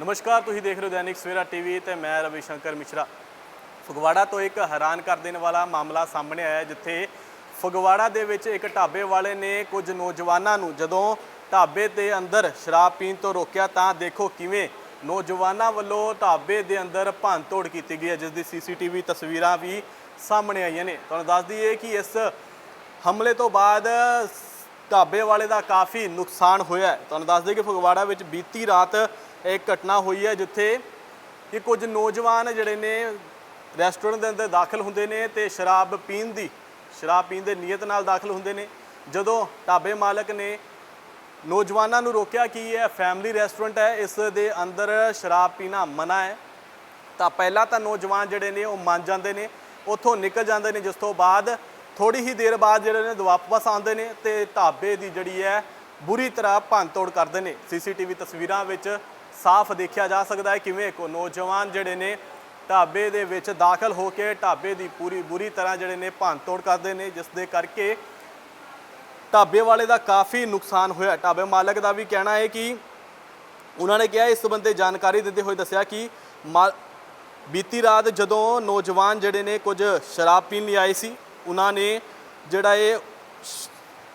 ਨਮਸਕਾਰ, ਤੁਸੀਂ ਦੇਖ ਰਹੇ ਹੋ ਦੈਨਿਕ ਸਵੇਰਾ ਟੀਵੀ ਤੇ ਮੈਂ ਰਵੀ ਸ਼ੰਕਰ ਮਿਸ਼ਰਾ। ਫਗਵਾੜਾ ਤੋਂ ਇੱਕ ਹੈਰਾਨ ਕਰ ਦੇਣ ਵਾਲਾ ਮਾਮਲਾ ਸਾਹਮਣੇ ਆਇਆ ਜਿੱਥੇ ਫਗਵਾੜਾ ਦੇ ਵਿੱਚ ਇੱਕ ਢਾਬੇ ਵਾਲੇ ਨੇ ਕੁਝ ਨੌਜਵਾਨਾਂ ਨੂੰ ਜਦੋਂ ਢਾਬੇ ਦੇ ਅੰਦਰ ਸ਼ਰਾਬ ਪੀਣ ਤੋਂ ਰੋਕਿਆ ਤਾਂ ਦੇਖੋ ਕਿਵੇਂ ਨੌਜਵਾਨਾਂ ਵੱਲੋਂ ਢਾਬੇ ਦੇ ਅੰਦਰ ਭੰਨਤੋੜ ਕੀਤੀ ਗਈ ਹੈ, ਜਿਸ ਦੀ ਸੀਸੀਟੀਵੀ ਤਸਵੀਰਾਂ ਵੀ ਸਾਹਮਣੇ ਆਈਆਂ ਨੇ। ਤੁਹਾਨੂੰ ਦੱਸ ਦਈਏ ਕਿ ਇਸ ਹਮਲੇ ਤੋਂ ਬਾਅਦ ਢਾਬੇ ਵਾਲੇ ਦਾ ਕਾਫੀ ਨੁਕਸਾਨ ਹੋਇਆ ਤੁਹਾਨੂੰ ਦੱਸ ਦਈਏ ਕਿ ਫਗਵਾੜਾ ਵਿੱਚ ਬੀਤੀ ਰਾਤ ਇੱਕ ਘਟਨਾ ਹੋਈ ਹੈ, ਜਿੱਥੇ ਕਿ ਕੁਝ ਨੌਜਵਾਨ ਜਿਹੜੇ ਨੇ ਰੈਸਟੋਰੈਂਟ ਦੇ ਅੰਦਰ ਦਾਖਲ ਹੁੰਦੇ ਨੇ ਤੇ ਸ਼ਰਾਬ ਪੀਣ ਦੀ, ਸ਼ਰਾਬ ਪੀਣ ਦੇ ਨੀਅਤ ਨਾਲ ਦਾਖਲ ਹੁੰਦੇ ਨੇ। ਜਦੋਂ ਢਾਬੇ ਮਾਲਕ ਨੇ ਨੌਜਵਾਨਾਂ ਨੂੰ ਰੋਕਿਆ ਕਿ ਇਹ ਫੈਮਿਲੀ ਰੈਸਟੋਰੈਂਟ ਹੈ, ਇਸ ਦੇ ਅੰਦਰ ਸ਼ਰਾਬ ਪੀਣਾ ਮਨਾ ਹੈ, ਤਾਂ ਪਹਿਲਾਂ ਤਾਂ ਨੌਜਵਾਨ ਜਿਹੜੇ ਨੇ ਉਹ ਮੰਨ ਜਾਂਦੇ ਨੇ, ਉੱਥੋਂ ਨਿਕਲ ਜਾਂਦੇ ਨੇ, ਜਿਸ ਤੋਂ ਬਾਅਦ ਥੋੜੀ ਹੀ ਦੇਰ ਬਾਅਦ ਜਿਹੜੇ ਨੇ ਵਾਪਸ ਆਉਂਦੇ ਨੇ ਤੇ ਢਾਬੇ ਦੀ ਜਿਹੜੀ ਹੈ ਬੁਰੀ ਤਰ੍ਹਾਂ ਭੰਨਤੋੜ ਕਰਦੇ ਨੇ। ਸੀਸੀਟੀਵੀ ਤਸਵੀਰਾਂ ਵਿੱਚ ਸਾਫ਼ ਦੇਖਿਆ ਜਾ ਸਕਦਾ ਹੈ ਕਿਵੇਂ ਕੋ ਨੌਜਵਾਨ ਜਿਹੜੇ ਨੇ ਢਾਬੇ ਦੇ ਵਿੱਚ ਦਾਖਲ ਹੋ ਕੇ ਢਾਬੇ ਦੀ ਪੂਰੀ ਬੁਰੀ ਤਰ੍ਹਾਂ ਜਿਹੜੇ ਨੇ ਭੰਨਤੋੜ ਕਰਦੇ ਨੇ, ਜਿਸ ਦੇ ਕਰਕੇ ਢਾਬੇ ਵਾਲੇ ਦਾ ਕਾਫੀ ਨੁਕਸਾਨ ਹੋਇਆ। ਢਾਬੇ ਮਾਲਕ ਦਾ ਵੀ ਕਹਿਣਾ ਹੈ ਕਿ ਉਹਨਾਂ ਨੇ ਕਿਹਾ, ਇਸ ਸੰਬੰਧੀ ਜਾਣਕਾਰੀ ਦਿੰਦੇ ਹੋਏ ਦੱਸਿਆ ਕਿ ਮਾ- ਬੀਤੀ ਰਾਤ ਜਦੋਂ ਨੌਜਵਾਨ ਜਿਹੜੇ ਨੇ ਕੁਝ ਸ਼ਰਾਬ ਪੀਣ ਲਈ ਆਏ ਸੀ ਉਹਨਾਂ ਨੇ ਜਿਹੜਾ ਇਹ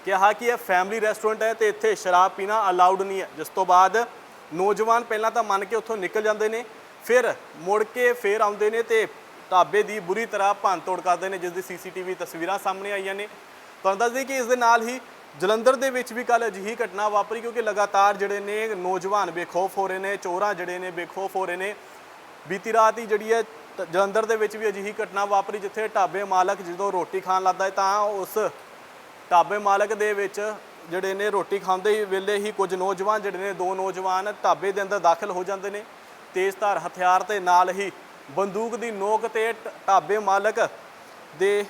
ਕਿਹਾ ਕਿ ਇਹ ਫੈਮਿਲੀ ਰੈਸਟੋਰੈਂਟ ਹੈ ਤੇ ਇੱਥੇ ਸ਼ਰਾਬ ਪੀਣਾ ਅਲਾਉਡ ਨਹੀਂ ਹੈ। ਜਿਸ ਤੋਂ ਬਾਅਦ ਨੌਜਵਾਨ ਪਹਿਲਾਂ ਤਾਂ ਮੰਨ ਕੇ ਉੱਥੋਂ ਨਿਕਲ ਜਾਂਦੇ ਨੇ, ਫਿਰ ਮੁੜ ਕੇ ਫੇਰ ਆਉਂਦੇ ਨੇ ਤੇ ਢਾਬੇ ਦੀ ਬੁਰੀ ਤਰ੍ਹਾਂ ਭੰਨਤੋੜ ਕਰਦੇ ਨੇ ਜਿਸ ਦੀ ਸੀਸੀਟੀਵੀ ਤਸਵੀਰਾਂ ਸਾਹਮਣੇ ਆਈਆਂ ਨੇ। ਤੁਹਾਨੂੰ ਦੱਸ ਦਈਏ ਕਿ ਇਸ ਦੇ ਨਾਲ ਹੀ ਜਲੰਧਰ ਦੇ ਵਿੱਚ ਵੀ ਕੱਲ ਅਜਿਹੀ ਘਟਨਾ ਵਾਪਰੀ ਕਿਉਂਕਿ ਲਗਾਤਾਰ ਜਿਹੜੇ ਨੇ ਨੌਜਵਾਨ ਬੇਖੌਫ ਹੋ ਰਹੇ ਨੇ, ਚੋਰਾਂ ਜਿਹੜੇ ਨੇ ਬੇਖੌਫ ਹੋ ਰਹੇ ਨੇ। ਬੀਤੀ ਰਾਤ ਹੀ ਜਿਹੜੀ ਹੈ ਜਲੰਧਰ ਦੇ ਵਿੱਚ ਵੀ ਅਜਿਹੀ ਘਟਨਾ ਵਾਪਰੀ ਜਿੱਥੇ ਢਾਬੇ ਮਾਲਕ ਜਦੋਂ ਰੋਟੀ ਖਾਣ ਲੱਗਦਾ ਹੈ ਤਾਂ ਉਸ ਢਾਬੇ ਮਾਲਕ ਦੇ ਵਿੱਚ ਜਿਹੜੇ ਨੇ ਰੋਟੀ ਖਾਂਦੇ ਹੀ ਵੇਲੇ ਹੀ ਕੁਝ ਨੌਜਵਾਨ, ਜਿਹੜੇ ਨੇ ਦੋ ਨੌਜਵਾਨ ਢਾਬੇ ਦੇ ਅੰਦਰ ਦਾਖਲ ਹੋ ਜਾਂਦੇ ਨੇ। ਤੇਜ਼ਧਾਰ ਹਥਿਆਰ ਤੇ ਨਾਲ ਹੀ ਬੰਦੂਕ ਦੀ ਨੋਕ ਤੇ ਢ- ਢਾਬੇ ਮਾਲਕ ਦੇ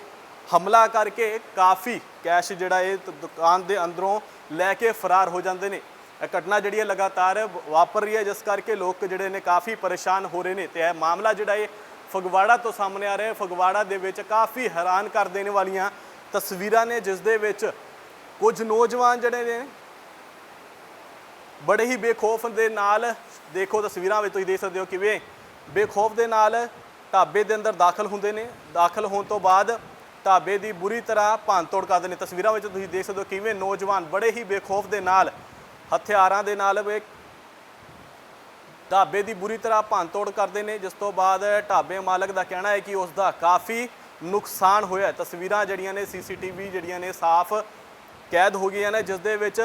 ਹਮਲਾ ਕਰਕੇ ਕਾਫੀ ਕੈਸ਼ ਜਿਹੜਾ ਇਹ ਦੁਕਾਨ ਦੇ ਅੰਦਰੋਂ ਲੈ ਕੇ ਫਰਾਰ ਹੋ ਜਾਂਦੇ ਨੇ। ਇਹ ਘਟਨਾ ਜਿਹੜੀ ਹੈ ਲਗਾਤਾਰ ਵਾਪਰ ਰਹੀ ਹੈ, ਜਿਸ ਕਰਕੇ ਲੋਕ ਜਿਹੜੇ ਨੇ ਕਾਫੀ ਪਰੇਸ਼ਾਨ ਹੋ ਰਹੇ ਨੇ ਤੇ ਇਹ ਮਾਮਲਾ ਜਿਹੜਾ ਇਹ ਫਗਵਾੜਾ ਤੋਂ ਸਾਹਮਣੇ ਆ ਰਿਹਾ ਹੈ ਫਗਵਾੜਾ ਦੇ ਵਿੱਚ ਕਾਫੀ ਹੈਰਾਨ ਕਰ ਦੇਣ ਵਾਲੀਆਂ ਤਸਵੀਰਾਂ ਨੇ, ਜਿਸ ਦੇ ਵਿੱਚ ਕੁਝ ਨੌਜਵਾਨ ਜਿਹੜੇ ਨੇ, ਬੜੇ ਹੀ ਬੇਖੌਫ ਦੇ ਨਾਲ ਦੇਖੋ ਤਸਵੀਰਾਂ ਵਿੱਚ ਤੁਸੀਂ ਦੇਖ ਸਕਦੇ ਹੋ ਕਿਵੇਂ ਬੇਖੌਫ ਦੇ ਨਾਲ ਢਾਬੇ ਦੇ ਅੰਦਰ ਦਾਖਲ ਹੁੰਦੇ ਨੇ। ਦਾਖਲ ਹੋਣ ਤੋਂ ਬਾਅਦ ਢਾਬੇ ਦੀ ਬੁਰੀ ਤਰ੍ਹਾਂ ਭੰਨਤੋੜ ਕਰਦੇ ਨੇ ਤਸਵੀਰਾਂ ਵਿੱਚ ਤੁਸੀਂ ਦੇਖ ਸਕਦੇ ਹੋ ਕਿਵੇਂ ਨੌਜਵਾਨ ਬੜੇ ਹੀ ਬੇਖੌਫ ਦੇ ਨਾਲ, ਹਥਿਆਰਾਂ ਦੇ ਨਾਲ ਵੇ ਢਾਬੇ ਦੀ ਬੁਰੀ ਤਰ੍ਹਾਂ ਭੰਨਤੋੜ ਕਰਦੇ ਨੇ। ਜਿਸ ਤੋਂ ਬਾਅਦ ਢਾਬੇ ਮਾਲਕ ਦਾ ਕਹਿਣਾ ਹੈ ਕਿ ਉਸ ਦਾ ਕਾਫੀ ਨੁਕਸਾਨ ਹੋਇਆ ਤਸਵੀਰਾਂ ਜਿਹੜੀਆਂ ਨੇ, ਸੀਸੀਟੀਵੀ ਜਿਹੜੀਆਂ ਨੇ, ਸਾਫ਼ ਕੈਦ ਹੋ ਗਈਆਂ ਨੇ, ਜਿਸ ਦੇ ਵਿੱਚ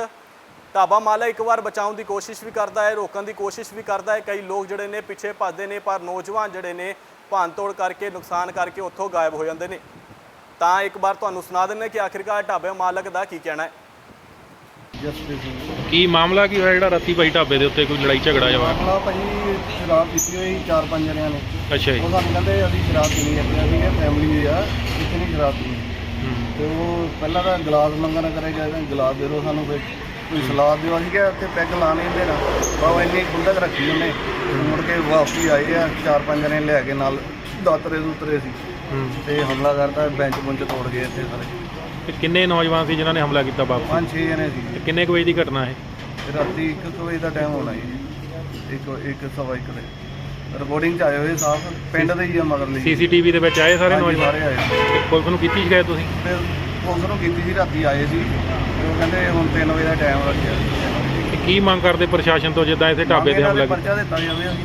ਢਾਬਾ ਮਾਲਕ ਇੱਕ ਵਾਰ ਬਚਾਉਣ ਦੀ ਕੋਸ਼ਿਸ਼ ਵੀ ਕਰਦਾ ਹੈ, ਰੋਕਣ ਦੀ ਕੋਸ਼ਿਸ਼ ਵੀ ਕਰਦਾ ਹੈ। ਕਈ ਲੋਕ ਜਿਹੜੇ ਨੇ, ਪਿੱਛੇ ਭੱਜਦੇ ਨੇ, ਪਰ ਨੌਜਵਾਨ ਜਿਹੜੇ ਨੇ, ਭੰਨਤੋੜ ਕਰਕੇ, ਨੁਕਸਾਨ ਕਰਕੇ ਉੱਥੋਂ ਗਾਇਬ ਹੋ ਜਾਂਦੇ ਨੇ। ਤਾਂ ਇੱਕ ਵਾਰ ਤੁਹਾਨੂੰ ਸੁਣਾ ਦਿੰਦੇ ਕਿ ਆਖਿਰਕਾਰ ਢਾਬੇ ਮਾਲਕ ਦਾ ਕੀ ਕਹਿਣਾ ਹੈ। ਜਸਪ੍ਰੀਤ ਸਿੰਘ ਕੀ ਮਾਮਲਾ ਕੀ ਹੋਇਆ ਜਿਹੜਾ ਰਾਤੀ ਭਾਈ ਢਾਬੇ ਦੇ ਉੱਤੇ ਕੋਈ ਲੜਾਈ ਝਗੜਾ ਜਵਾ ਮਾਮਲਾ ਭਾਜੀ ਸ਼ਰਾਬ ਪੀਤੀ ਹੋਈ ਚਾਰ ਪੰਜ ਜਣਿਆਂ ਨੇ। ਅੱਛਾ ਜੀ। ਉਹ ਸਾਨੂੰ ਕਹਿੰਦੇ ਅਸੀਂ ਸ਼ਰਾਬ ਪੀਣੀ ਹੈ ਤੇ ਅਸੀਂ ਇਹ ਫੈਮਿਲੀ ਆ ਇੱਥੇ ਨਹੀਂ ਸ਼ਰਾਬ ਪੀਣੀ। ਹੂੰ। ਤੇ ਉਹ ਪਹਿਲਾਂ ਤਾਂ ਗਲਾਸ ਮੰਗਣਾ ਕਰੇ ਗਏ ਗਲਾਸ ਦੇ ਦਿਓ ਸਾਨੂੰ ਫਿਰ। ਕੋਈ ਸਲਾਦ ਦਿਓ ਅਸੀਂ ਕਿਹਾ ਉੱਥੇ ਪੈਗ ਲਾ ਨਹੀਂ ਦੇਣਾ ਬਾਬਾ ਇੰਨੀ ਖੁੰਦਕ ਰੱਖੀ ਉਹਨੇ। ਮੁੜ ਕੇ ਵਾਪਸੀ ਆਏ ਆ ਚਾਰ ਪੰਜ ਜਣੇ ਲੈ ਕੇ ਨਾਲ ਦਾਤਰੇ ਦੂਤਰੇ ਸੀ। ਹੂੰ। ਤੇ ਹਮਲਾ ਕਰਤਾ ਬੈਂਚ ਬੁੰਚ ਤੋੜ ਗਏ ਇੱਥੇ ਸਾਰੇ। ਤੇ ਕਿੰਨੇ ਨੌਜਵਾਨ ਸੀ ਜਿਨ੍ਹਾਂ ਨੇ ਹਮਲਾ ਕੀਤਾ ਬਾਪੂ ਪੰਜ ਛੇ ਜਣੇ ਸੀ। ਤੇ ਕਿੰਨੇ ਕੁ ਵਜੇ ਦੀ ਘਟਨਾ ਹੈ ਤੇ ਰਾਤੀ 1 ਵਜੇ ਦਾ ਟਾਈਮ ਹੋਣਾ ਜੀ। ਇੱਕ ਇੱਕ ਸਵਾ ਇੱਕ ਦੇ ਰਿਪੋਰਟਿੰਗ ਚ ਆਏ ਹੋਏ ਸਾਫ਼। ਪਿੰਡ ਦੇ ਹੀ ਆ ਮਗਰ ਲਈ। ਸੀਸੀਟੀਵੀ ਦੇ ਵਿੱਚ ਆਏ ਸਾਰੇ ਨੌਜਵਾਨ? ਸਾਰੇ ਆਏ। ਤੇ ਪੁਲਿਸ ਨੂੰ ਕੀਤੀ ਸ਼ਿਕਾਇਤ ਤੁਸੀਂ? ਪੁਲਿਸ ਨੂੰ ਕੀਤੀ ਸੀ ਰਾਤੀ ਆਏ ਸੀ। ਤੇ ਉਹ ਕਹਿੰਦੇ ਹੁਣ 3 ਵਜੇ ਦਾ ਟਾਈਮ ਰੱਖਿਆ ਤੇ ਕੀ ਮੰਗ ਕਰਦੇ ਪ੍ਰਸ਼ਾਸਨ ਤੋਂ ਜਿੱਦਾਂ ਇੱਥੇ ਢਾਬੇ ਤੇ ਹਮਲਾ ਕੀਤਾ? ਪਰਚਾ ਦਿੱਤਾ ਜਾਵੇ। ਅਸੀਂ